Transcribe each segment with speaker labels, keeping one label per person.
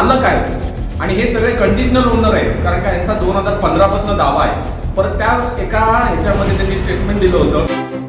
Speaker 1: आलं काय? आणि हे सगळे कंडिशनल ओनर आहेत. कारण का यांचा दोन हजार पंधरा पासून दावा आहे. परत त्या एका ह्याच्यामध्ये त्यांनी स्टेटमेंट दिलं होतं.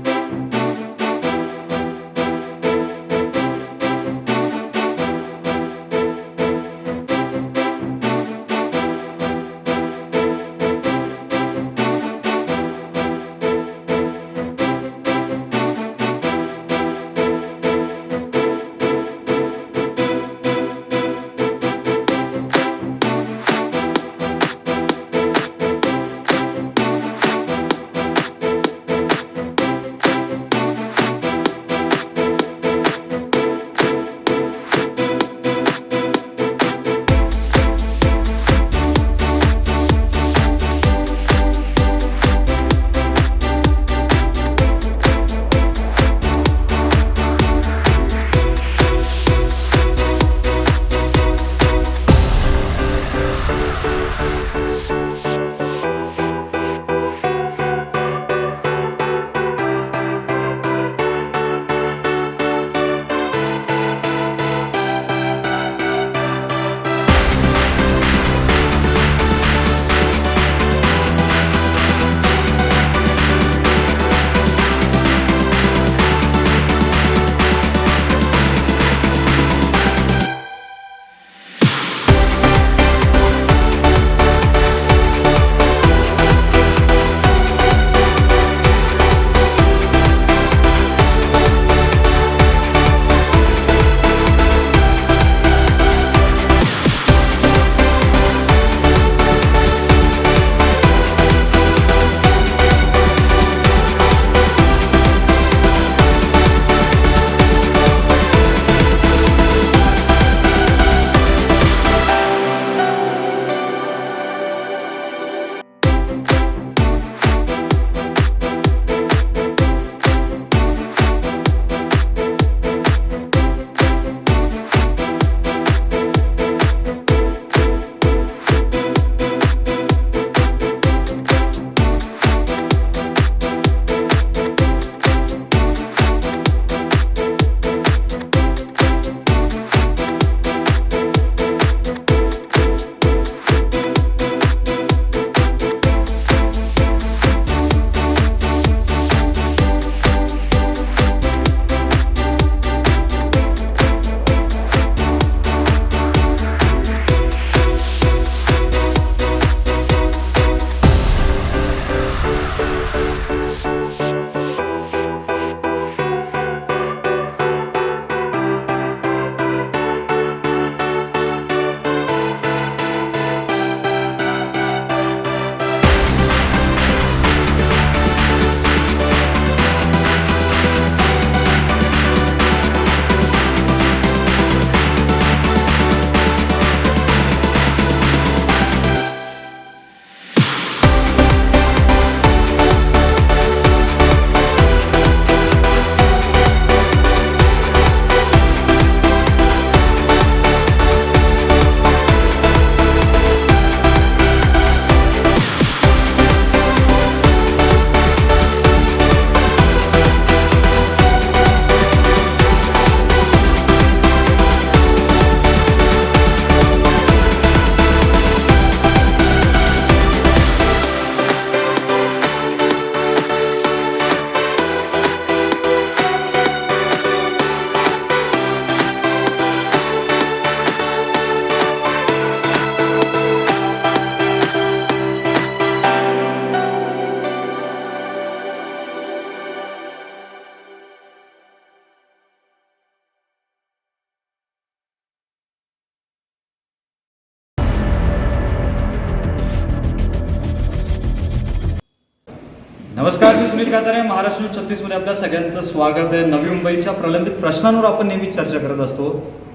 Speaker 2: नमस्कार मी सुनील कातारे महाराष्ट्र छत्तीसमध्ये आपल्या सगळ्यांचं स्वागत आहे. नवी मुंबईच्या प्रलंबित प्रश्नांवर आपण नेहमी चर्चा करत असतो.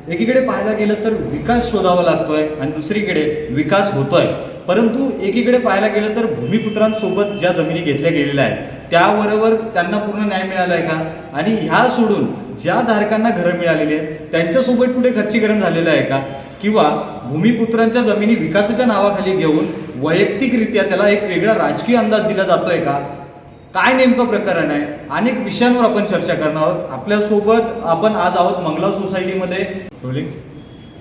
Speaker 2: एकीकडे पाहायला गेलं तर विकास शोधावा लागतोय आणि दुसरीकडे विकास होतोय. परंतु एकीकडे पाहायला गेलं तर भूमिपुत्रांसोबत ज्या जमिनी घेतल्या गेलेल्या आहेत त्याबरोबर त्यांना पूर्ण न्याय मिळाला आहे का? आणि ह्या सोडून ज्या धारकांना घरं मिळालेली आहेत त्यांच्यासोबत कुठे खर्चीकरण झालेलं आहे का? किंवा भूमिपुत्रांच्या जमिनी विकासाच्या नावाखाली घेऊन वैयक्तिकरित्या त्याला एक वेगळा राजकीय अंदाज दिला जातोय का? काय नेमकं प्रकरण आहे? अनेक विषयांवर आपण चर्चा करणार आहोत. आपल्यासोबत आपण आज आहोत मंगला सोसायटीमध्ये. रोलिंग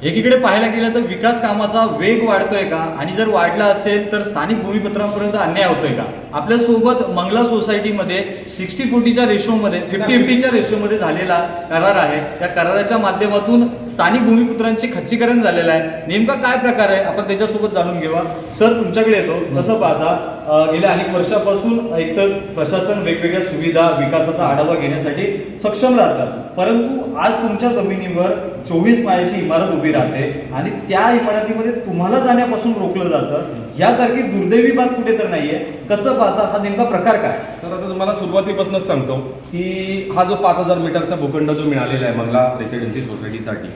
Speaker 2: एकीकडे पाहायला गेलं तर विकास कामाचा वेग वाढतोय का? आणि जर वाढला असेल तर स्थानिक भूमिपत्रांपर्यंत अन्याय होतोय का? आपल्यासोबत मंगला सोसायटीमध्ये सिक्स्टी फोर्टीच्या रेशोमध्ये फिफ्टी फिफ्टीच्या रेशोमध्ये झालेला करार आहे. त्या कराराच्या माध्यमातून स्थानिक भूमिपुत्रांचे खच्चीकरण झालेलं आहे. नेमका काय प्रकार आहे? आपण त्याच्यासोबत जाणून घेऊया. सर तुमच्याकडे येतो. कसं पाहता? गेल्या अनेक वर्षापासून एकतर प्रशासन वेगवेगळ्या सुविधा विकासाचा आढावा घेण्यासाठी सक्षम राहतं परंतु आज तुमच्या जमिनीवर चोवीस माळ्याची इमारत उभी राहते आणि त्या इमारतीमध्ये तुम्हाला जाण्यापासून रोखलं जातं. यासारखी दुर्दैवी बात कुठे तर नाहीये. कसं पाहता हा नेमका प्रकार काय?
Speaker 1: तर आता तुम्हाला सुरुवातीपासूनच सांगतो की हा जो पाच हजार मीटरचा भूखंड जो मिळालेला आहे मंगला रेसिडेन्सी सोसायटीसाठी.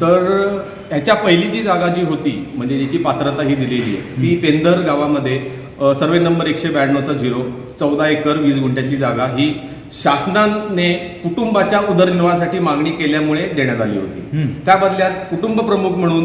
Speaker 1: तर ह्याच्या पहिली जी जागा जी होती म्हणजे ज्याची पात्रता ही दिलेली आहे ती पेंधर गावामध्ये सर्वे नंबर एकशे ब्याण्णवचा झिरो चौदा एकर वीस गुंठ्याची जागा ही शासनाने कुटुंबाच्या उदरनिर्वाहासाठी मागणी केल्यामुळे देण्यात आली होती. त्या बदल्यात कुटुंब प्रमुख म्हणून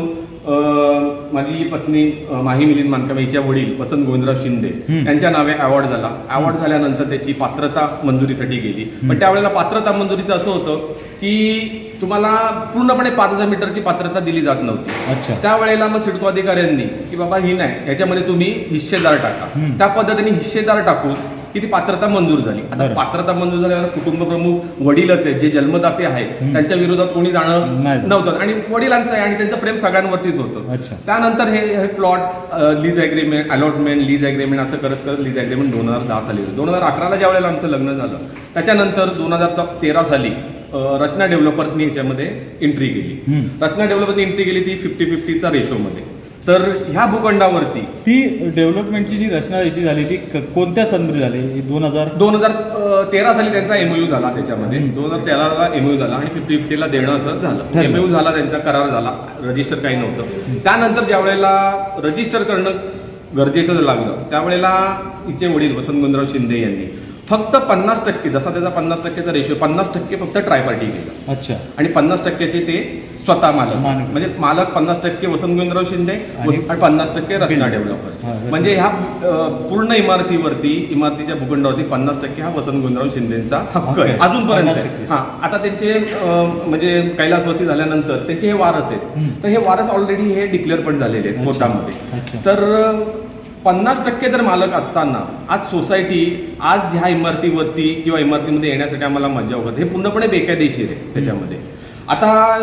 Speaker 1: माझी पत्नी माही मिलिंद मानकामे हिच्या वडील वसंत गोविंदराव शिंदे. यांच्या नावे अवॉर्ड झाला. अवॉर्ड झाल्यानंतर त्याची पात्रता मंजुरीसाठी गेली. पण त्यावेळेला पात्रता मंजुरीचं असं होतं की तुम्हाला पूर्णपणे पाच हजार मीटरची पात्रता दिली जात नव्हती
Speaker 2: अच्छा
Speaker 1: त्यावेळेला मग सिडको अधिकाऱ्यांनी की बाबा ही नाही ह्याच्यामध्ये तुम्ही हिस्सेदार टाका. त्या पद्धतीने हिस्सेदार टाकून की ती पात्रता मंजूर झाली आता
Speaker 2: बरं.
Speaker 1: पात्रता मंजूर झाल्यावर कुटुंब प्रमुख वडीलच आहेत जे जन्मदाते आहेत
Speaker 2: हम्म.
Speaker 1: त्यांच्या विरोधात कोणी जाणं
Speaker 2: नाही.
Speaker 1: नव्हतं आणि वडिलांचं आहे आणि त्यांचं प्रेम सगळ्यांवरतीच होतं
Speaker 2: अच्छा
Speaker 1: त्यानंतर हे plot lease agreement allotment lease agreement असं करत करत लीज अग्रीमेंट दोन हजार दहा साली दोन हजार अकराला ज्या वेळेला आमचं लग्न झालं त्याच्यानंतर दोन हजार तेरा साली रचना डेव्हलपर्सनी ह्याच्यामध्ये एंट्री केली. रचना डेव्हलपरनी एंट्री केली ती फिफ्टी फिफ्टीचा रेशोमध्ये तर ह्या भूखंडावरती
Speaker 2: ती डेव्हलपमेंटची जी रचना याची झाली ती कोणत्या सनमध्ये झाली? दोन हजार
Speaker 1: दोन हजार तेरा साली त्यांचा एमओयू झाला त्याच्यामध्ये. दोन हजार तेराला एमओयू झाला आणि फिफ्टी फिफ्टीला देणं असं झालं. एमओयू झाला त्यांचा करार झाला. रजिस्टर काही नव्हतं. त्यानंतर ज्या वेळेला रजिस्टर करणं गरजेचं लागलं त्यावेळेला हिचे वडील वसंत गुंजराव शिंदे यांनी फक्त पन्नास टक्के जसा त्याचा पन्नास टक्केचा रेशो पन्नास टक्के फक्त ट्रायपार्टी केलं
Speaker 2: अच्छा
Speaker 1: आणि पन्नास टक्क्याचे ते स्वतः मालक
Speaker 2: मालक.
Speaker 1: म्हणजे मालक पन्नास टक्के वसंत गोविंदराव शिंदे
Speaker 2: आणि-
Speaker 1: आणि पन्नास टक्के रचना. डेव्हलपर्स
Speaker 2: हा, रचना.
Speaker 1: म्हणजे ह्या अ, पूर्ण इमारतीवरती इमारतीच्या भूखंडावरती पन्नास टक्के हा वसंत गोविंदराव शिंदेचा हक्क
Speaker 2: हक्क
Speaker 1: आहे
Speaker 2: आहे.
Speaker 1: अजूनपर्यंत
Speaker 2: 50%
Speaker 1: आहे. हा आता त्यांचे अ, म्हणजे कैलासवासी झाल्यानंतर त्यांचे हे वारस आहेत. तर हे वारस ऑलरेडी हे डिक्लेअर पण झालेले आहेत
Speaker 2: अच्छा.
Speaker 1: कोर्टामध्ये
Speaker 2: अच्छा.
Speaker 1: तर पन्नास टक्के जर मालक असताना आज सोसायटी आज ह्या इमारतीवरती किंवा इमारतीमध्ये येण्यासाठी आम्हाला मज्जा होत. हे पूर्णपणे बेकायदेशीर आहे त्याच्यामध्ये. आता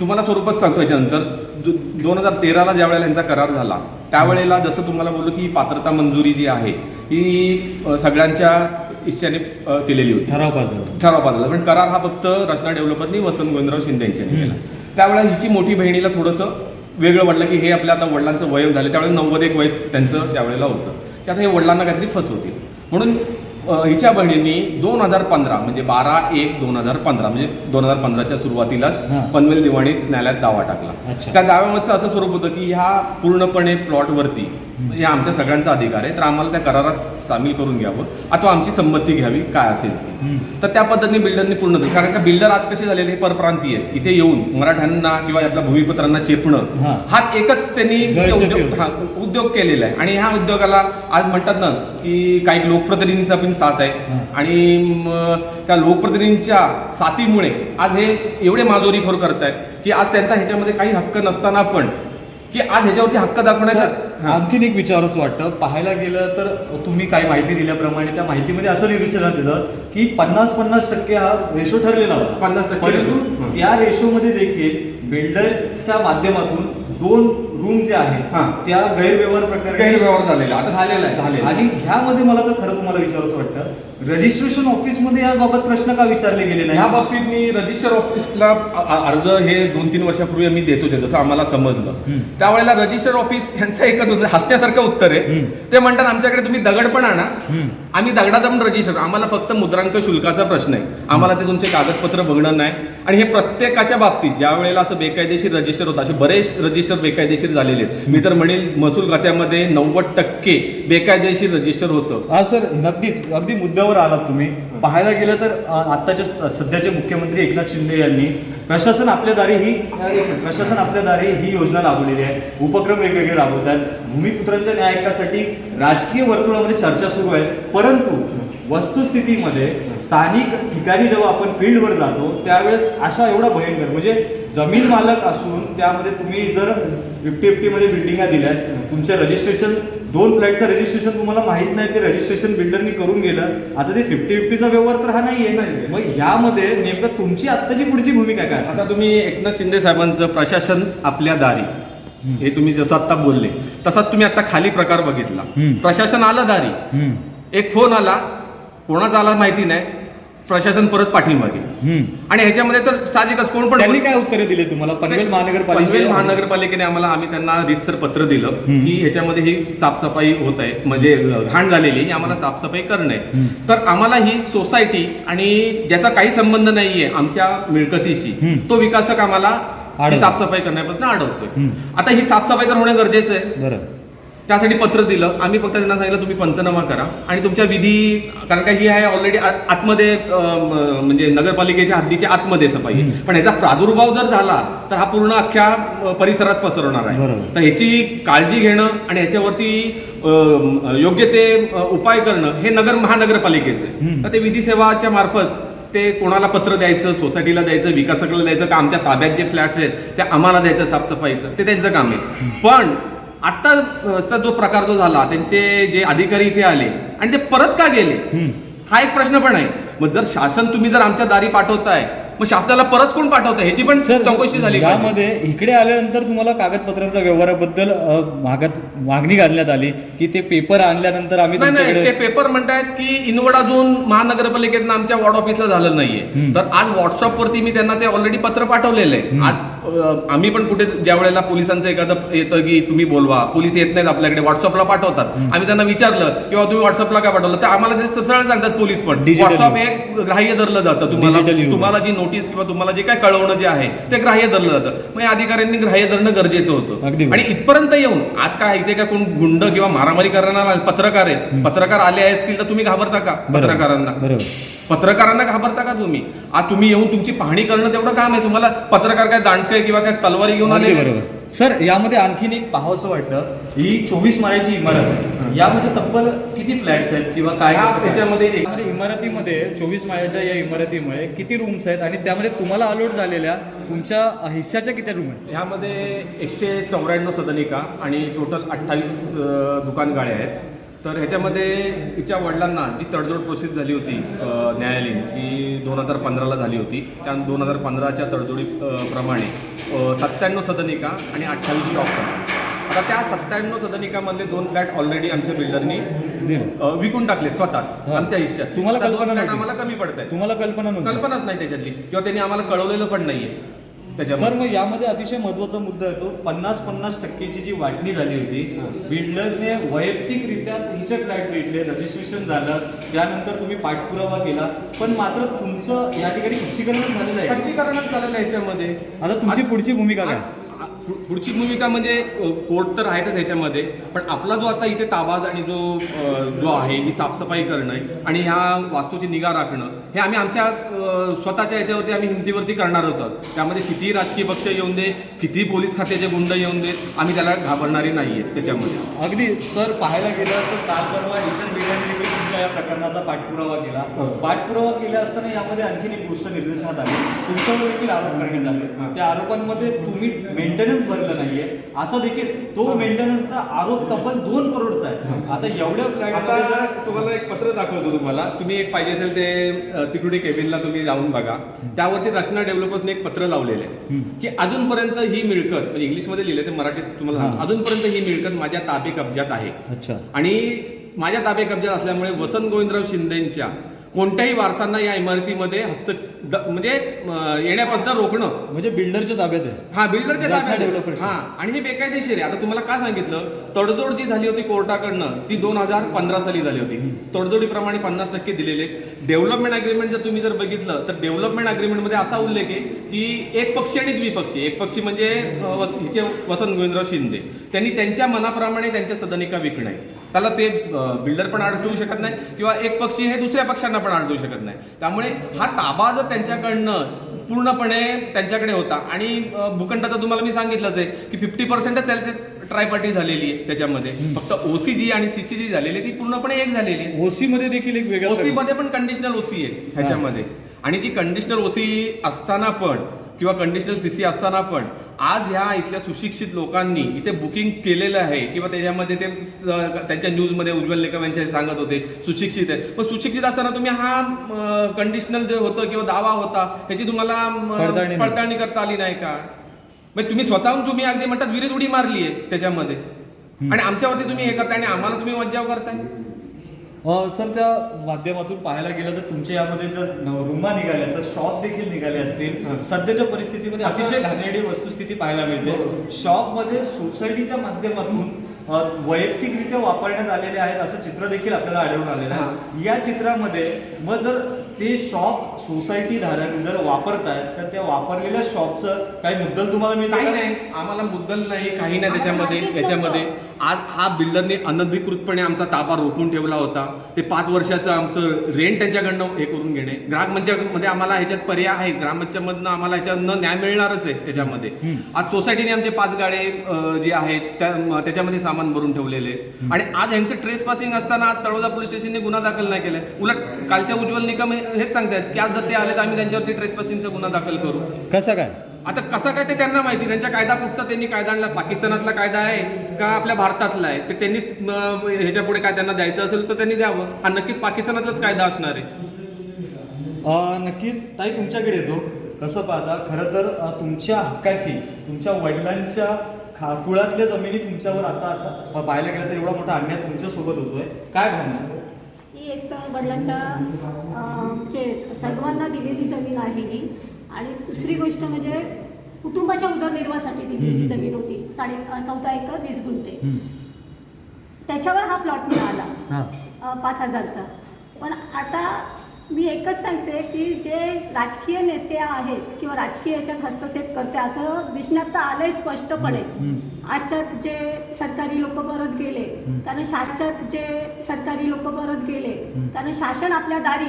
Speaker 1: तुम्हाला स्वरूपच सांगतो याच्यानंतर. दो- दोन हजार तेराला ज्या वेळेला यांचा करार झाला त्यावेळेला जसं तुम्हाला बोललो की पात्रता मंजुरी जी आहे ही सगळ्यांच्या इच्छेने केलेली होती.
Speaker 2: ठराव पास झाला
Speaker 1: ठराव पाहिला पण करार हा फक्त रचना डेव्हलपरनी वसंत गोविंदराव शिंदे यांच्याने केला. त्यावेळेला हिची मोठी बहिणीला थोडंसं वेगळं वाटलं की हे आपल्या आता वडिलांचं वय झालं त्यावेळेला नव्वद एक वय त्यांचं त्यावेळेला होतं की आता हे वडिलांना काहीतरी फसवतील म्हणून हिच्या बहिणींनी दोन हजार पंधरा म्हणजे बारा एक दोन हजार पंधरा म्हणजे दोन हजार पंधराच्या सुरुवातीलाच. पनवेल दिवाणीत न्यायालयात दावा टाकला. त्या दाव्यामधचं असं स्वरूप होतं की ह्या पूर्णपणे प्लॉटवरती म्हणजे आमच्या सगळ्यांचा अधिकार आहे तर आम्हाला त्या करारात सामील करून घ्यावं अथवा आमची संमती घ्यावी काय असेल ती. तर त्या पद्धतीने बिल्डरनी पूर्ण केलं. कारण का बिल्डर आज कसे झालेले हे परप्रांतीय आहेत. इथे येऊन मराठ्यांना किंवा आपल्या भूमिपत्रांना चेपणं
Speaker 2: हां.
Speaker 1: हा एकच त्यांनी उद्योग. हा, उद्योग केलेला आहे आणि ह्या उद्योगाला आज म्हणतात ना की काही लोकप्रतिनिधींचा पण साथ आहे
Speaker 2: हां.
Speaker 1: आणि त्या लोकप्रतिनिधींच्या साथीमुळे आज हे एवढे माजोरीखोर करतायत की आज त्यांचा ह्याच्यामध्ये काही हक्क नसताना पण की आज ह्याच्यावरती हक्क दाखवण्याचा.
Speaker 2: आणखीन एक विचारच वाटतं पाहायला गेलं तर तुम्ही काही माहिती दिल्याप्रमाणे त्या माहितीमध्ये असं निरीक्षणात येतं की पन्नास पन्नास टक्के हा रेशो ठरलेला होता
Speaker 1: 50%
Speaker 2: परंतु
Speaker 1: हं.
Speaker 2: त्या रेशोमध्ये देखील बिल्डरच्या माध्यमातून दोन रूम जे आहेत. त्या गैरव्यवहार प्रकारे
Speaker 1: गैरव्यवहार झालेला आहे.
Speaker 2: झालेला. आणि ह्यामध्ये मला तर खरं तुम्हाला विचारावंच वाटतं रजिस्ट्रेशन ऑफिसमध्ये याबाबत प्रश्न का विचारले गेले नाही?
Speaker 1: बाबतीत मी रजिस्टर ऑफिसला अर्ज हे दोन तीन वर्षापूर्वी आम्ही देत होते जसं आम्हाला समजलं. त्यावेळेला रजिस्टर ऑफिस यांचं एकच होतं हसण्यासारखं उत्तर आहे. ते म्हणतात आमच्याकडे तुम्ही दगड पण आणा. आम्ही दगडाचा पण रजिस्टर आम्हाला फक्त मुद्रांक शुल्काचा प्रश्न आहे. आम्हाला ते तुमचे कागदपत्र बघणं नाही. आणि हे प्रत्येकाच्या बाबतीत ज्या वेळेला असं बेकायदेशीर रजिस्टर होतं असे बरेच रजिस्टर बेकायदेशीर झालेले आहेत. मी तर म्हणेल महसूल खात्यामध्ये नव्वद टक्के बेकायदेशीर रजिस्टर होतं.
Speaker 2: हा सर नक्कीच. अगदी मुद्द्यावर आलात तुम्ही. पाहायला गेलं तर अ, सध्याचे मुख्यमंत्री एकनाथ शिंदे यांनी प्रशासन आपल्या दारी ही प्रशासन आपल्या दारी ही योजना राबवलेली आहे. उपक्रम वेगवेगळे राबवत आहेत. भूमिपुत्रांच्या न्यायकासाठी राजकीय वर्तुळामध्ये चर्चा सुरू आहे. परंतु वस्तुस्थितीमध्ये स्थानिक ठिकाणी जेव्हा आपण फील्डवर जातो त्यावेळेस अशा एवढा भयंकर म्हणजे जमीन मालक असून त्यामध्ये तुम्ही जर फिफ्टी फिफ्टीमध्ये बिल्डिंगा दिल्यात तुमचे रजिस्ट्रेशन दोन फ्लॅटचं रजिस्ट्रेशन तुम्हाला माहीत नाही ते रजिस्ट्रेशन बिल्डरनी करून गेलं. आता ते फिफ्टी फिफ्टीचा व्यवहार तर हा नाहीये.
Speaker 1: नाहीये.
Speaker 2: मग ह्यामध्ये नेमकं तुमची आत्ताची पुढची भूमिका काय?
Speaker 1: आता तुम्ही एकनाथ शिंदे साहेबांचं प्रशासन आपल्या दारी. हे तुम्ही जसं आता बोलले तसाच तुम्ही आता खाली प्रकार बघितला. प्रशासन आलं दारी. एक फोन आला कोणाचा आला माहिती नाही. प्रशासन परत पाठीमागे. आणि ह्याच्यामध्ये तर साहजिकच कोण पण
Speaker 2: त्यांनी काय उत्तरे दिले तुम्हाला पनवेल महानगरपालिका
Speaker 1: पनवेल महानगरपालिकेने आम्हाला आम्ही त्यांना रितसर पत्र दिलं. की ह्याच्यामध्ये ही साफसफाई होत आहे म्हणजे घाण झालेली आहे, ही आम्हाला साफसफाई करणं आहे. तर आम्हाला ही सोसायटी आणि ज्याचा काही संबंध नाहीये आमच्या मिळकतीशी. तो विकासक आम्हाला ही. साफसफाई करण्यापासून अडवतोय
Speaker 2: हम्म.
Speaker 1: आता ही साफसफाई तर होणं गरजेचं आहे
Speaker 2: बरं
Speaker 1: त्यासाठी पत्र दिलं. आम्ही फक्त त्यांना सांगितलं तुम्ही पंचनामा करा. आणि तुमच्या विधी कारण का ही आहे ऑलरेडी आतमध्ये म्हणजे नगरपालिकेच्या हद्दीच्या आतमध्ये सफाई. पण ह्याचा प्रादुर्भाव जर झाला तर हा पूर्ण अख्ख्या परिसरात पसरवणार आहे. तर ह्याची काळजी घेणं आणि ह्याच्यावरती योग्य ते उपाय करणं हे नगर महानगरपालिकेचं. तर ते विधी सेवाच्या मार्फत ते कोणाला पत्र द्यायचं सोसायटीला द्यायचं विकासकाला द्यायचं का आमच्या ताब्यात जे फ्लॅट आहेत ते आम्हाला द्यायचं साफसफाईचं ते त्यांचं काम आहे. पण आत्ताचा जो प्रकार जो झाला त्यांचे जे अधिकारी इथे आले आणि ते परत का गेले. हा एक प्रश्न पण आहे मग जर शासन तुम्ही जर आमच्या दारी पाठवताय मग शासनाला परत कोण पाठवताय ह्याची पण चौकशी झाली.
Speaker 2: यामध्ये इकडे आल्यानंतर तुम्हाला कागदपत्रांच्या व्यवहाराबद्दल मागत मागणी घालण्यात आली की ते पेपर आणल्यानंतर आम्ही
Speaker 1: ते पेपर म्हणतायत की इनवड अजून महानगरपालिकेतनं आमच्या वॉर्ड ऑफिसला झालं नाहीये. तर आज व्हॉट्सअप वरती मी त्यांना ते ऑलरेडी पत्र पाठवलेलं आहे. आज आम्ही पण कुठे ज्या वेळेला पोलिसांचं एखादं येतं की तुम्ही बोलवा पोलीस येत नाहीत आपल्याकडे व्हॉट्सअपला पाठवतात आम्ही त्यांना विचारलं किंवा तुम्ही व्हॉट्सअपला काय पाठवलं तर आम्हाला ते सरळ सांगतात पोलीस पण व्हॉट्सअप. हे ग्राह्य धरलं जातं तुम्हाला. तुम्हाला जी नोटीस किंवा तुम्हाला जे काय कळवणं जे आहे ते ग्राह्य धरलं जातं. मग या अधिकाऱ्यांनी ग्राह्य धरणं गरजेचं होतं.
Speaker 2: अगदी
Speaker 1: आणि इथपर्यंत येऊन आज काय इथे काय कोण गुंड किंवा मारामारी करणारा पत्रकार आहेत पत्रकार आले असतील तर तुम्ही घाबरता का. पत्रकारांना?
Speaker 2: बरोबर.
Speaker 1: पत्रकारांना घाबरता का तुम्ही? आज तुम्ही येऊन तुमची पाहणी करणं तेवढं काम आहे. तुम्हाला पत्रकार काय दांडके किंवा काय तलवारी घेऊन आले
Speaker 2: बरोबर. सर यामध्ये आणखीन एक पाहावंसं वाटतं ही चोवीस माळ्याची इमारत. आहे यामध्ये तब्बल किती फ्लॅट्स आहेत किंवा काय
Speaker 1: या
Speaker 2: कसं काय?
Speaker 1: याच्यामध्ये एक-
Speaker 2: यामध्ये इमारतीमध्ये चोवीस माळ्याच्या या इमारतीमुळे किती रूम्स आहेत आणि त्यामध्ये तुम्हाला अलॉट झालेल्या तुमच्या हिस्साच्या किती रूम आहेत?
Speaker 1: ह्यामध्ये एकशे चौऱ्याण्णव सदनिका आणि टोटल अठ्ठावीस दुकान गाड्या आहेत. तर ह्याच्यामध्ये तिच्या वडिलांना जी तडजोड प्रोसेस झाली होती न्यायालयीन ती दोन हजार पंधराला झाली होती. त्या दोन हजार पंधराच्या तडजोडी अ, प्रमाणे सत्त्याण्णव सदनिका आणि अठ्ठावीस शॉप आता त्या सत्त्याण्णव सदनिकामधले दोन फ्लॅट ऑलरेडी आमच्या बिल्डरनी विकून टाकले स्वतःच. आमच्या हिश्श्यात
Speaker 2: तुम्हाला कल्पना?
Speaker 1: आम्हाला कमी पडत आहे
Speaker 2: तुम्हाला कल्पना
Speaker 1: कल्पनाच नाही त्याच्यातली. किंवा त्यांनी आम्हाला कळवलेलं पण नाहीये.
Speaker 2: सर मग यामध्ये अतिशय महत्त्वाचा मुद्दा येतो पन्नास पन्नास टक्केची जी वाटणी झाली होती बिल्डरने वैयक्तिकरित्या तुमचे फ्लॅट भेटले रजिस्ट्रेशन झालं त्यानंतर तुम्ही पाठपुरावा केला. पण मात्र तुमचं या ठिकाणी खच्चीकरण झालेलं आहे.
Speaker 1: खच्चीकरणच झालेलं आहे याच्यामध्ये.
Speaker 2: आता तुमची पुढची भूमिका काय?
Speaker 1: पुढची भूमिका म्हणजे कोर्ट तर आहेतच ह्याच्यामध्ये पण आपला जो आता इथे ताबाज आणि जो जो आहे ही साफसफाई करणं आहे आणि ह्या वास्तूची निगा राखणं हे आम्ही आमच्या स्वतःच्या याच्यावरती आम्ही हिमतीवरती करणारच आहोत. त्यामध्ये किती राजकीय पक्ष येऊन दे किती पोलीस खात्याचे गुंड येऊन दे आम्ही त्याला घाबरणारे नाही आहेत त्याच्यामध्ये.
Speaker 2: अगदी सर पाहायला गेलं तर काल परवा इतर मीडियाने या प्रकरणाचा पाठपुरावा केला.
Speaker 1: हो.
Speaker 2: पाठपुरावा केला असताना यामध्ये आणखीन एक गोष्ट निर्देशनात आली. तुमच्यावर देखील आरोप करण्यात. आले. त्या आरोपांमध्ये तुम्ही मेंटेनन्स भरलं नाहीये. असा देखील तो मेंटेनन्सचा आरोप तब्बल दोन करोडचा आहे. आता एवढ्या फ्लॅटमध्ये जर
Speaker 1: तुम्हाला एक पत्र दाखवतो तुम्हाला. तुम्ही एक पाहिजे असेल ते सिक्युरिटी केबिनला तुम्ही जाऊन बघा. त्यावरती रचना डेव्हलपर्सने एक पत्र लावलेलं आहे. की अजूनपर्यंत ही मिळकत म्हणजे इंग्लिशमध्ये लिहिलं ते मराठीत तुम्हाला.
Speaker 2: हा.
Speaker 1: अजूनपर्यंत ही मिळकत माझ्या ताबे कब्जात आहे.
Speaker 2: अच्छा.
Speaker 1: आणि माझ्या ताबे कब्जात असल्यामुळे वसंत गोविंदराव शिंदेच्या कोणत्याही वारसांना या इमारतीमध्ये हस्त म्हणजे येण्यापासून रोखणं.
Speaker 2: म्हणजे बिल्डरच्या ताब्यात आहे.
Speaker 1: हा बिल्डरच्या ताब्यात. हा आणि हे बेकायदेशीर आहे. आता तुम्हाला का सांगितलं? तडजोड जी झाली होती कोर्टाकडनं ती दोन हजार पंधरा साली झाली होती. तडजोडीप्रमाणे पन्नास टक्के दिलेले. डेव्हलपमेंट अग्रीमेंट जर तुम्ही जर बघितलं तर डेव्हलपमेंट अग्रीमेंटमध्ये असा उल्लेख आहे की एक पक्षी आणि द्विपक्षी. एक पक्षी म्हणजे वसंत गोविंदराव शिंदे. त्यांनी त्यांच्या मनाप्रमाणे त्यांच्या सदनिका विकणं आहे. त्याला ते बिल्डर पण अडवू शकत नाही किंवा एक पक्षी हे दुसऱ्या पक्षांना पण अडवू शकत नाही. त्यामुळे हा ताबा जर त्यांच्याकडनं पूर्णपणे त्यांच्याकडे होता आणि भूखंडाचं तुम्हाला मी सांगितलंच आहे की फिफ्टी पर्सेंटच त्याच्या ट्रायपार्टी झालेली आहे त्याच्यामध्ये. फक्त ओसी जी आणि सीसी जी झालेली आहे ती पूर्णपणे एक झालेली आहे.
Speaker 2: ओसी मध्ये देखील एक वेगळा
Speaker 1: ओसी मध्ये पण कंडिशनल ओसी आहे ह्याच्यामध्ये. आणि ती कंडिशनल ओसी असताना पण किंवा कंडिशनल सीसी असताना पण आज ह्या इथल्या सुशिक्षित लोकांनी इथे बुकिंग केलेलं आहे किंवा त्याच्यामध्ये ते त्यांच्या न्यूजमध्ये उज्ज्वल निकम यांच्या सांगत होते सुशिक्षित आहे पण सुशिक्षित असताना तुम्ही हा कंडिशनल जे होतं किंवा दावा होता ह्याची तुम्हाला
Speaker 2: पडताळणी
Speaker 1: करता आली नाही का? म्हणजे तुम्ही स्वतःहून तुम्ही अगदी म्हणतात विहिरीत उडी मारली आहे त्याच्यामध्ये आणि आमच्यावरती तुम्ही हे करताय आणि आम्हाला तुम्ही मज्जाव करताय?
Speaker 2: सर त्या माध्यमातून पाहायला गेलं तर तुमच्या यामध्ये जर रुमा निघाल्या तर शॉप देखील निघाले असतील. सध्याच्या परिस्थितीमध्ये अतिशय घाणेरडी वस्तुस्थिती पाहायला मिळते. शॉपमध्ये सोसायटीच्या माध्यमातून वैयक्तिकरित्या वापरण्यात आलेले आहेत असं चित्र देखील आपल्याला आढळून आलेलं आहे. या चित्रामध्ये मग जर ते शॉप सोसायटी धारक जर वापरतायत तर त्या वापरलेल्या शॉपचं काही मुद्दल तुम्हाला मिळतं
Speaker 1: काही? नाही. आम्हाला मुद्दल नाही काही नाही त्याच्यामध्ये त्याच्यामध्ये आज हा बिल्डरने अनधिकृतपणे आमचा ताबा रोखून ठेवला होता. ते पाच वर्षाचं आमचं रेंट त्यांच्याकडनं हे करून घेणे. ग्राहक मंचामध्ये आम्हाला ह्याच्यात पर्याय आहे. ग्रामपंचायतमधनं आम्हाला ह्याच्यातनं न्याय मिळणारच आहे त्याच्यामध्ये. आज सोसायटीने आमचे पाच गाडे जे आहेत त्या त्याच्यामध्ये सामान भरून ठेवलेले. आणि आज यांचं ट्रेस पासिंग असताना आज तळोजा पोलीस स्टेशनने गुन्हा दाखल नाही केलाय. उलट कालच्या उज्ज्वल निकम हेच सांगतायत की आज जर ते आले तर आम्ही त्यांच्यावरती ट्रेस पासिंगचा गुन्हा दाखल करू.
Speaker 2: कसं काय?
Speaker 1: आता कसं काय ते त्यांना माहिती? त्यांच्या कायदा कुठचा? त्यांनी कायदा आणला. पाकिस्तानातला कायदा आहे का आपल्या भारतातला आहे? ते त्यांनीच ह्याच्या पुढे काय त्यांना द्यायचं असेल तर त्यांनी द्यावं. हा नक्कीच पाकिस्तानातलाच कायदा असणार आहे.
Speaker 2: अ, नक्कीच. ताई तुमच्याकडे येतो. कसं पाहता खरं तर अ, तुमच्या हक्काची तुमच्या वडिलांच्या खा कुळातल्या जमिनी तुमच्यावर आता आता पाहायला गेलं तर एवढा मोठा अन्याय तुमच्यासोबत होतोय. काय भावना?
Speaker 3: तर वडिलांच्या जे सर्वांना दिलेली जमीन आहे ही. आणि दुसरी गोष्ट म्हणजे कुटुंबाच्या उदरनिर्वाहासाठी दिलेली जमीन होती. साडे चौदा एकर वीस गुंठे. त्याच्यावर हा प्लॉट मिळाला. पाच हजारचा. पण आता मी एकच सांगते की जे राजकीय नेते आहेत किंवा राजकीय याच्यात हस्तक्षेप करते असं दिसण्यात तर आलंय स्पष्टपणे. आजच्यात जे सरकारी लोक परत गेले कारण शासनात जे सरकारी लोक परत गेले कारण शासन आपल्या दारी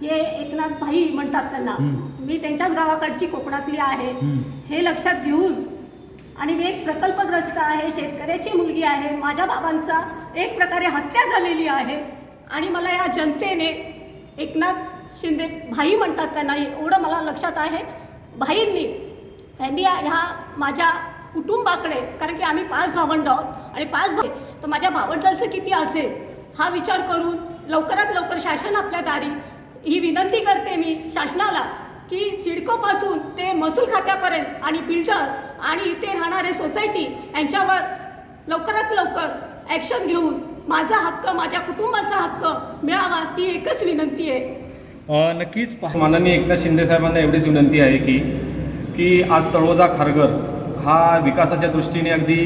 Speaker 3: हे एकनाथ भाई म्हणतात त्यांना. मी त्यांच्याच गावाकडची कोकणातली आहे. हे लक्षात घेऊन आणि मी एक प्रकल्पग्रस्त आहे शेतकऱ्याची मुलगी आहे माझ्या बाबांचा एक प्रकारे हत्या झालेली आहे आणि मला या जनतेने एकनाथ शिंदे भाई म्हणतात त्यांना. एवढं मला लक्षात आहे. भाईंनी यांनी ह्या माझ्या कुटुंबाकडे कारण की आम्ही पाच भावंड आहोत आणि पाच भाई तर माझ्या भावंडांचं किती असेल हा विचार करून लवकरात लवकर शासन आपल्या दारी. ही विनंती करते मी शासनाला की सिडकोपासून ते महसूल खात्यापर्यंत आणि बिल्डर आणि इथे राहणारे सोसायटी यांच्यावर लवकरात लवकर ॲक्शन घेऊन माझा हक्क माझ्या कुटुंबाचा हक्क मिळावा ही एकच विनंती आहे.
Speaker 2: नक्कीच
Speaker 1: माननीय एकनाथ शिंदे साहेबांना एवढीच विनंती आहे की की आज तळोजा खारघर हा विकासाच्या दृष्टीने अगदी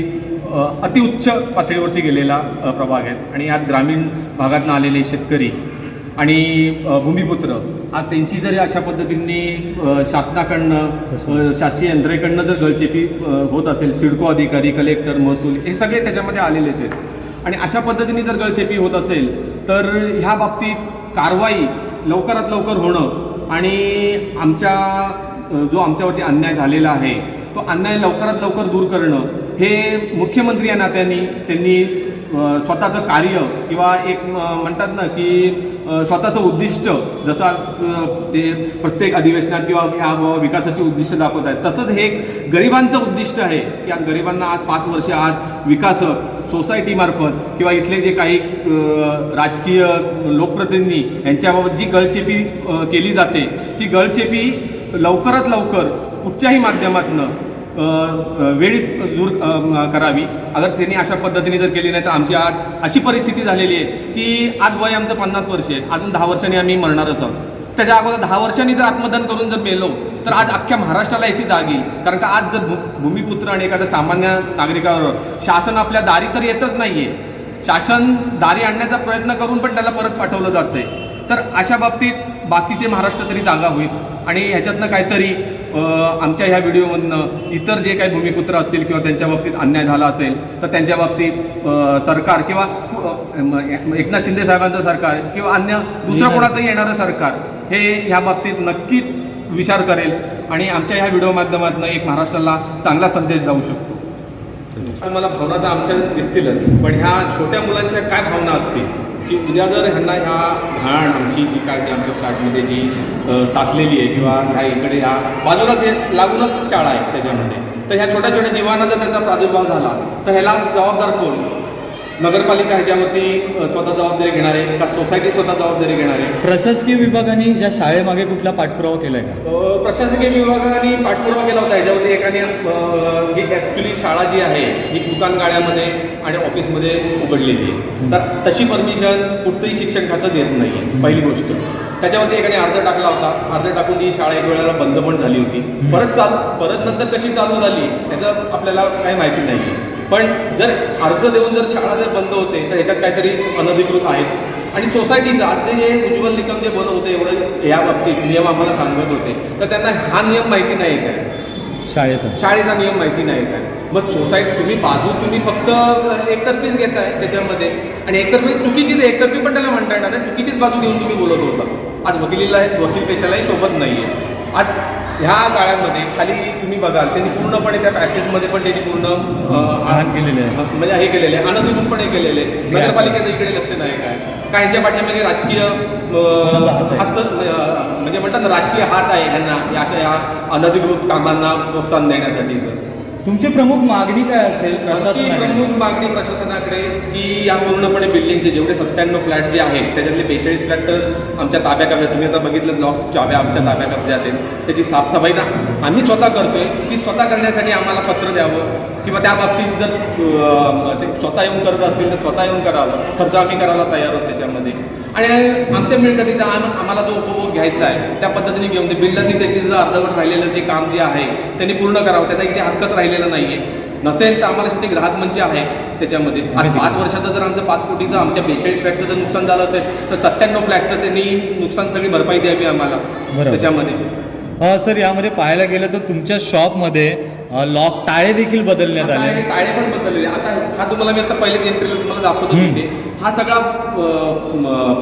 Speaker 1: अतिउच्च पातळीवरती गेलेला प्रभाग आहे. आणि यात ग्रामीण भागातून आलेले शेतकरी आणि भूमिपुत्र आज त्यांची जरी अशा पद्धतीने शासनाकडनं शासकीय यंत्रणेकडनं जर गळचेपी होत असेल सिडको अधिकारी कलेक्टर महसूल हे सगळे त्याच्यामध्ये आलेलेच आहेत. आणि अशा पद्धतीने जर गळचेपी होत असेल तर ह्या बाबतीत कारवाई लवकरात लवकर होणं आणि आमच्या जो आमच्यावरती अन्याय झालेला आहे तो अन्याय लवकरात लवकर दूर करणं हे मुख्यमंत्री या नात्याने त्यांनी स्वतःचं कार्य किंवा एक म्हणतात ना की स्वतःचं उद्दिष्ट जसा ते प्रत्येक अधिवेशनात किंवा ह्या विकासाचे विकासाची उद्दिष्ट दाखवत आहेत तसंच हे एक गरिबांचं उद्दिष्ट आहे की आज गरिबांना आज पाच वर्ष आज विकासक सोसायटीमार्फत किंवा इथले जे काही राजकीय लोकप्रतिनिधी यांच्याबाबत जी गळचेपी केली जाते ती गळचेपी लवकरात लवकर कुठच्याही माध्यमातनं वेळीत वेळीच दूर करावी. अगर त्यांनी अशा पद्धतीने जर केली नाही तर आमची आज अशी परिस्थिती झालेली आहे की आज वय आमचं पन्नास वर्ष आहे. अजून दहा वर्षांनी आम्ही मरणारच आहोत. त्याच्या अगोदर दहा वर्षांनी जर आत्मदान करून जर मेलो तर आज अख्ख्या महाराष्ट्राला याची जाग येईल. कारण का आज जर भू भूमिपुत्र आणि एखाद्या सामान्य नागरिकावर शासन आपल्या दारी तर येतच नाही आहे शासन दारी आणण्याचा प्रयत्न करून पण त्याला परत पाठवलं जातं आहे तर अशा बाबतीत बाकीचे महाराष्ट्र तरी जागा होईल. आणि ह्याच्यातनं काहीतरी आमच्या ह्या व्हिडिओमधनं इतर जे काही भूमिपुत्र असतील किंवा त्यांच्या बाबतीत अन्याय झाला असेल तर त्यांच्या बाबतीत सरकार किंवा एकनाथ शिंदे साहेबांचं सरकार किंवा अन्य दुसरं कोणाचंही येणारं सरकार हे ह्या बाबतीत नक्कीच विचार करेल आणि आमच्या ह्या व्हिडिओ माध्यमातून एक महाराष्ट्राला चांगला संदेश जाऊ शकतो. पण मला भावना तर आमच्या दिसतीलच पण ह्या छोट्या मुलांच्या काय भावना असतील? की उद्या जर ह्यांना ह्या घाण आमची जी काय आमच्या फ्लॅटमध्ये जी साचलेली आहे किंवा ह्या इकडे ह्या बाजूलाच हे लागूनच शाळा आहे त्याच्यामध्ये. तर ह्या छोट्या छोट्या जीवांना जर त्याचा प्रादुर्भाव झाला तर ह्याला जबाबदार कोण? नगरपालिका ह्याच्यावरती स्वतः जबाबदारी घेणार आहे का सोसायटी स्वतः जबाबदारी घेणार? आहे
Speaker 2: प्रशासकीय विभागाने ज्या शाळेमागे कुठला पाठपुरावा केलाय का?
Speaker 1: अ, प्रशासकीय विभागाने पाठपुरावा केला होता. ह्याच्यावरती एकाने अ, ही ॲक्च्युली शाळा जी आहे ही दुकान गाळ्यामध्ये आणि ऑफिसमध्ये उघडलेली आहे. तर तशी परमिशन कुठचंही शिक्षण खातं देत नाही आहे पहिली गोष्ट. त्याच्यावरती एकाने अर्ज टाकला होता. अर्ज टाकून ती शाळा एक वेळेला बंद पण झाली होती. परत चालू परत नंतर कशी चालू झाली याचं आपल्याला काही माहिती नाही आहे पण जर अर्ज देऊन जर शाळा जर बंद होते तर ह्याच्यात काहीतरी अनधिकृत आहेच आणि सोसायटीचं आज जे उज्ज्वल निकम जे बोलत होते एवढं या बाबतीत नियम आम्हाला सांगत होते. तर त्यांना हा नियम माहिती नाही काय?
Speaker 2: शाळेचा.
Speaker 1: शाळेचा नियम माहिती नाही काय? मग सोसायटी तुम्ही बाजू तुम्ही फक्त एकतर्फीच घेताय त्याच्यामध्ये. आणि एकतर्फी चुकीचीच एकतर्फी पण त्याला म्हणता येणार नाही. चुकीचीच बाजू घेऊन तुम्ही बोलत होता. आज वकिलीला वकील पेशालाही शोभत नाही आहे आज ह्या गाळ्यामध्ये खाली तुम्ही बघाल त्यांनी पूर्णपणे त्या पॅसेजमध्ये पण त्यांनी पूर्ण
Speaker 2: घाण केलेली आहे.
Speaker 1: हा, म्हणजे हे केलेले आहे अनधिकृतपणे केलेले आहे. नगरपालिकेचं इकडे लक्ष नाही काय ह्यांच्या पाठीमागे राजकीय? हस्त म्हणजे म्हणतात ना राजकीय हात आहे ह्यांना या अशा या अनधिकृत कामांना प्रोत्साहन देण्यासाठीचं
Speaker 2: तुमची प्रमुख मागणी काय असेल
Speaker 1: आमची
Speaker 2: प्रशासनाकडे?
Speaker 1: प्रमुख मागणी प्रशासनाकडे की या पूर्णपणे बिल्डिंगचे जेवढे सत्त्याण्णव फ्लॅट जे आहेत त्याच्यातले बेचाळीस फ्लॅट तर आमच्या ताब्या कब्जात तुम्ही आता बघितलं ब्लॉक्स चाव्या आमच्या ताब्या कब्जात आहेत त्याची साफसफाई ना. आम्ही स्वतः करतोय ती स्वतः करण्यासाठी आम्हाला पत्र द्यावं किंवा त्या बाबतीत जर अं, ते स्वतः येऊन करत असतील तर स्वतः येऊन करावं. खर्च आम्ही करायला तयार आहोत त्याच्यामध्ये. आणि आमच्या मिळकतीचा आम आम्हाला जो उपभोग घ्यायचा आहे त्या पद्धतीने घेऊन ते बिल्डरनी त्याची जर अर्धवट राहिलेलं जे काम जे आहे त्यांनी पूर्ण करावं. त्याचा इथे हक्कच राहिलेला नाही आहे नसेल तर आम्हाला शेवटी ग्राहक मंच आहे त्याच्यामध्ये. आज पाच वर्षाचं जर आमचं पाच कोटीचं आमच्या बेचाळीस फ्लॅटचं जर नुकसान झालं असेल तर सत्त्याण्णव फ्लॅटचं त्यांनी नुकसान सगळी भरपाई द्यावी आम्हाला. त्याच्यामध्ये.
Speaker 2: सर यामध्ये पाहायला गेलं तर तुमच्या शॉपमध्ये लॉक टाळे देखील बदलण्यात आले
Speaker 1: टाळे पण बदललेले आता हा तुम्हाला मी आता पहिलेच इंटरव्ह्यू तुम्हाला दाखवतो. तिथे हा सगळा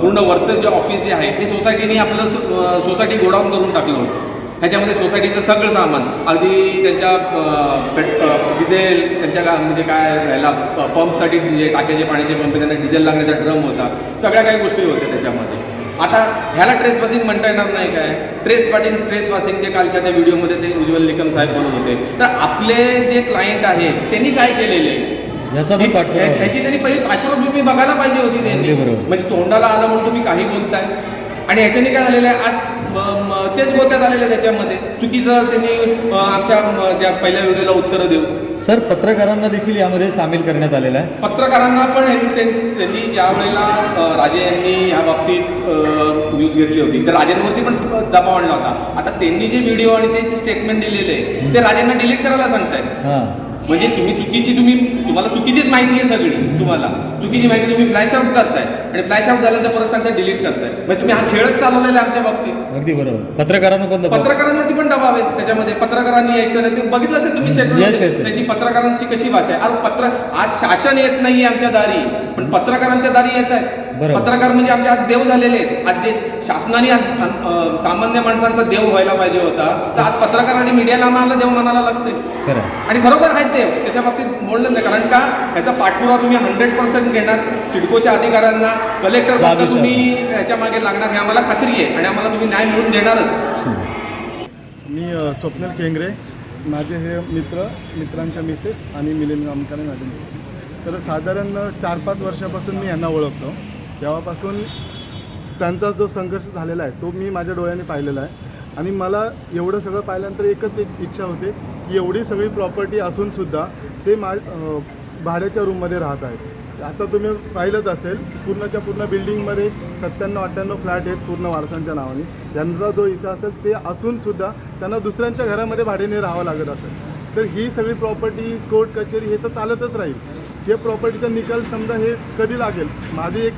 Speaker 1: पूर्ण वरचं जे ऑफिस जे आहे हे सोसायटीने आपलं सोसायटी गोडाऊन करून टाकलं होतं. ह्याच्यामध्ये सोसायटीचं सगळं सामान अगदी त्यांच्या पेट डिझेल त्यांच्या गा- म्हणजे काय ह्याला प- पंपसाठी जे टाक्याचे पाण्याचे पंप त्यांना डिझेल लागण्याचा ड्रम होता सगळ्या काही गोष्टी होत्या त्याच्यामध्ये. आता ह्याला ट्रेस पासिंग म्हणता येणार नाही काय? ट्रेस पासिंग ट्रेस पासिंग जे कालच्या त्या व्हिडिओमध्ये ते उज्ज्वल निकम साहेब बोलत होते. तर आपले जे क्लायंट आहेत त्यांनी काय केलेले? आहे?
Speaker 2: याचा
Speaker 1: ह्याची त्यांनी पहिली पार्श्वभूमी बघायला पाहिजे होती त्यांनी. म्हणजे तोंडाला आलं म्हणून तुम्ही काही बोलताय. आणि ह्याच्याने काय झालेलं आहे आज तेच बोलण्यात आलेलं आहे त्याच्यामध्ये. चुकीचं त्यांनी आमच्या त्या पहिल्या व्हिडिओला उत्तरं देऊ
Speaker 2: सर पत्रकारांना देखील यामध्ये सामील करण्यात आलेलं आहे.
Speaker 1: पत्रकारांना पण त्यांनी ज्या वेळेला राजे यांनी ह्या बाबतीत न्यूज घेतली होती तर राजेंवरती पण दबाव आणला होता. आता त्यांनी जे व्हिडिओ आणि ते स्टेटमेंट दिलेले ते राजेंना डिलीट करायला सांगतायत. म्हणजे तुम्ही चुकीची तुम्ही तुम्हाला चुकीचीच माहिती आहे सगळी तुम्हाला. चुकीची माहिती तुम्ही फ्लॅश आउट करताय. आणि फ्लॅश आउट झाल्यानंतर परत सांगता डिलीट करताय. म्हणजे तुम्ही हा खेळच चालवलेला आहे आमच्या बाबतीत.
Speaker 2: अगदी बरोबर. पत्रकारांना पण
Speaker 1: पत्रकारांवरती पण दबाव आहे त्याच्यामध्ये. पत्रकारांनी यायचं नाही. ते बघितलं असेल तुम्ही स्टेटमेंट. त्यांची पत्रकारांची कशी भाषा आहे. आज पत्र आज शासन येत नाहीये आमच्या दारी. पण पत्रकारांच्या दारी येत आहेत
Speaker 2: बरोबर.
Speaker 1: पत्रकार म्हणजे आमचे आज देव झालेले आहेत. आज जे शासनाने आज अं, सामान्य माणसांचा देव व्हायला पाहिजे होता तर आज पत्रकार आणि मीडियाला आम्हाला देव म्हणायला लागते
Speaker 2: खरं. आहे.
Speaker 1: आणि खरोखर आहेत ते त्याच्या बाबतीत बोललं नाही कारण का याचा पाठपुरावा तुम्ही हंड्रेड पर्सेंट घेणार. सिडकोच्या अधिकाऱ्यांना कलेक्टर तुम्ही
Speaker 2: विचारणार.
Speaker 1: याच्या मागे लागणार हे आम्हाला खात्री आहे आणि आम्हाला तुम्ही न्याय मिळवून देणारच.
Speaker 4: मी अ, स्वप्नील केंगरे माझे हे मित्र मित्रांच्या मिसेस आणि मिलिंद गामकाने माझे मित्र. तर साधारण चार पाच वर्षापासून मी यांना ओळखतो. तेव्हापासून त्यांचा जो संघर्ष झालेला आहे तो मी माझ्या डोळ्याने पाहिलेला आहे. आणि मला एवढं सगळं पाहिल्यानंतर एकच एक इच्छा होते की एवढी सगळी प्रॉपर्टी असूनसुद्धा ते मा भाड्याच्या रूममध्ये राहत आहेत. आता तुम्ही पाहिलंच असेल पूर्णच्या पूर्ण बिल्डिंगमध्ये सत्त्याण्णव अठ्ठ्याण्णव फ्लॅट आहेत पूर्ण वारसांच्या नावाने. त्यांचा जो हिस्सा असेल ते असूनसुद्धा त्यांना दुसऱ्यांच्या घरामध्ये भाड्याने राहावं लागत असेल. तर ही सगळी प्रॉपर्टी कोर्ट कचेरी हे तर चालतच राहील. हे प्रॉपर्टीचा निकाल समजा हे कधी लागेल? माझी एक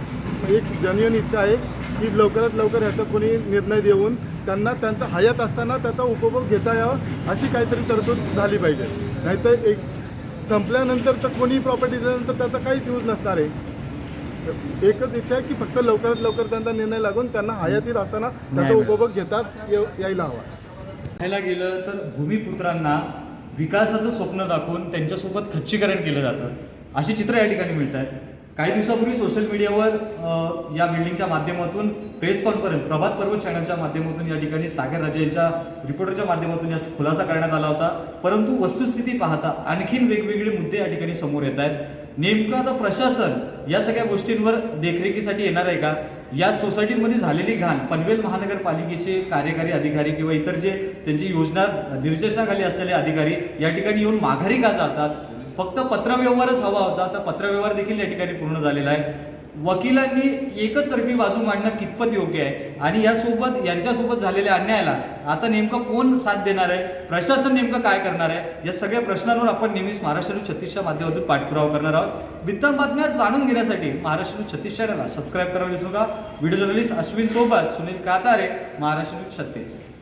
Speaker 4: एक जेन्युअन इच्छा आहे की लवकरात लवकर ह्याचा कोणी निर्णय देऊन त्यांना त्यांचा हयात असताना त्याचा उपभोग घेता यावा अशी काहीतरी तरतूद झाली पाहिजे. नाहीतर एक संपल्यानंतर तर कोणी प्रॉपर्टी दिल्यानंतर त्याचा काहीच यूज नसणार आहे. एकच इच्छा आहे की फक्त लवकरात लवकर त्यांचा निर्णय लागून त्यांना हयातीत असताना त्याचा. उपभोग घेतात ये- यायला हवा.
Speaker 2: पाहायला गेलं तर भूमिपुत्रांना विकासाचं स्वप्न दाखवून त्यांच्यासोबत खच्चीकरण केलं जातं. अशी चित्र या ठिकाणी मिळत आहेत काही दिवसापूर्वी सोशल मीडियावर या बिल्डिंगच्या माध्यमातून प्रेस कॉन्फरन्स प्रभात पर्व चॅनलच्या माध्यमातून या ठिकाणी सागर राजे यांच्या रिपोर्टरच्या माध्यमातून याचा खुलासा करण्यात आला होता. परंतु वस्तुस्थिती पाहता आणखीन वेगवेगळे मुद्दे या ठिकाणी समोर येत आहेत. नेमकं आता प्रशासन या सगळ्या गोष्टींवर देखरेखीसाठी येणार आहे का? या सोसायटीमध्ये झालेली घाण पनवेल महानगरपालिकेचे कार्यकारी अधिकारी किंवा इतर जे त्यांची योजना निर्देशनाखाली असलेले अधिकारी या ठिकाणी येऊन माघारी का जातात? फक्त पत्रव्यवहारच हवा होता. तर पत्रव्यवहार देखील या ठिकाणी पूर्ण झालेला आहे. वकिलांनी एकच तर्फी बाजू मांडणं कितपत योग्य आहे? आणि यासोबत यांच्यासोबत झालेल्या अन्यायाला आता नेमकं कोण साथ देणार आहे? प्रशासन नेमकं काय करणार आहे? या सगळ्या प्रश्नांवर आपण नेहमीच महाराष्ट्र छत्तीसच्या माध्यमातून पाठपुरावा करणार आहोत. बित्तम बातम्या जाणून घेण्यासाठी महाराष्ट्र छत्तीस चॅनलला सबस्क्राईब करायला विसरू नका. व्हिडिओ जर्नलिस्ट अश्विन सोबत सुनील कातारे महाराष्ट्र छत्तीस.